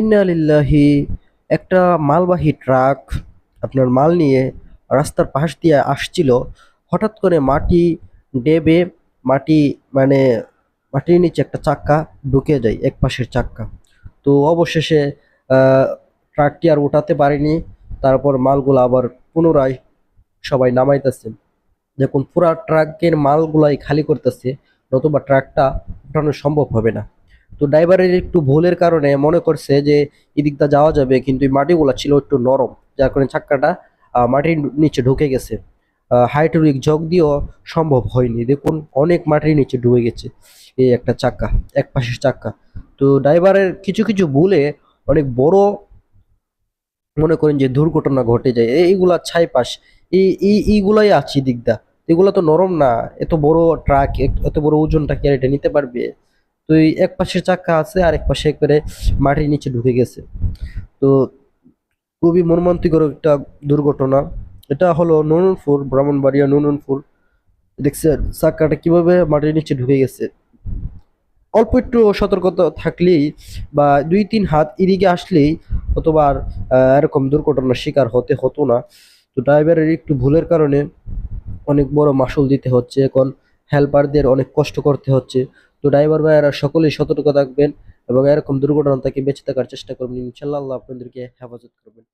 ইন্না লিল্লাহি একটা মালবাহী ট্রাক আপনার মাল নিয়ে রাস্তার পাশ দিয়ে আসছিল। হঠাৎ করে মাটি ডেবে মাটি মানে মাটির নিচে একটা চাক্কা ঢুকে যায় এক পাশের চাক্কা। তো অবশেষে ট্রাকটি আর উঠাতে পারেনি। তারপর মালগুলো আবার পুনরায় সবাই নামাইতেছে। দেখুন, পুরা ট্রাকের মালগুলাই খালি করতেছে, নতুবা ট্রাকটা উঠানো সম্ভব হবে না। তো ড্রাইভারের একটু ভুলের কারণে মনে করছে যে এদিকটা যাওয়া যাবে, কিন্তু এই মাটিগুলা ছিল একটু নরম, যার কারণে চাক্কাটা মাটির নিচে ঢুকে গেছে। হাইড্রোলিক জগ দিয়েও সম্ভব হয়নি। দেখুন, অনেক মাটির নিচে ডুবে গেছে এই একটা চাক্কা, এক পাশের চাক্কা। তো ড্রাইভারের কিছু কিছু ভুলে অনেক বড় মনে করেন যে দুর্ঘটনা ঘটে যায়। এই- এইগুলা ছাই পাশ এই এই এইগুলাই আছে দিকদা এগুলো তো নরম না, এত বড় ট্রাক, এত বড় ওজনটা কে এটা নিতে পারবে? তো এই এক পাশের চাক্কা আছে আর এক পাশে একবারে মাটির নিচে ঢুকে গেছে। তো খুবই মর্মান্তিকর একটা দুর্ঘটনা। এটা হলো নুনপুর ব্রাহ্মণবাড়িয়া নুনপুর দেখছেন চাক্কাটা কীভাবে মাটির নিচে ঢুকে গেছে? অল্প একটু সতর্কতা থাকলেই বা দুই তিন হাত এদিকে আসলেই অথবা এরকম দুর্ঘটনার শিকার হতে হতো না। তো ড্রাইভারের একটু ভুলের কারণে অনেক বড় মাসুল দিতে হচ্ছে। এখন হেল্পারদের অনেক কষ্ট করতে হচ্ছে। তো ড্রাইভার ভাইয়েরা সকলেই সতর্ক থাকবেন এবং এরকম দুর্ঘটনা থেকে বেঁচে থাকার চেষ্টা করবেন। ইনশাল্লাহ আল্লাহ আপনাদেরকে হেফাজত করবেন।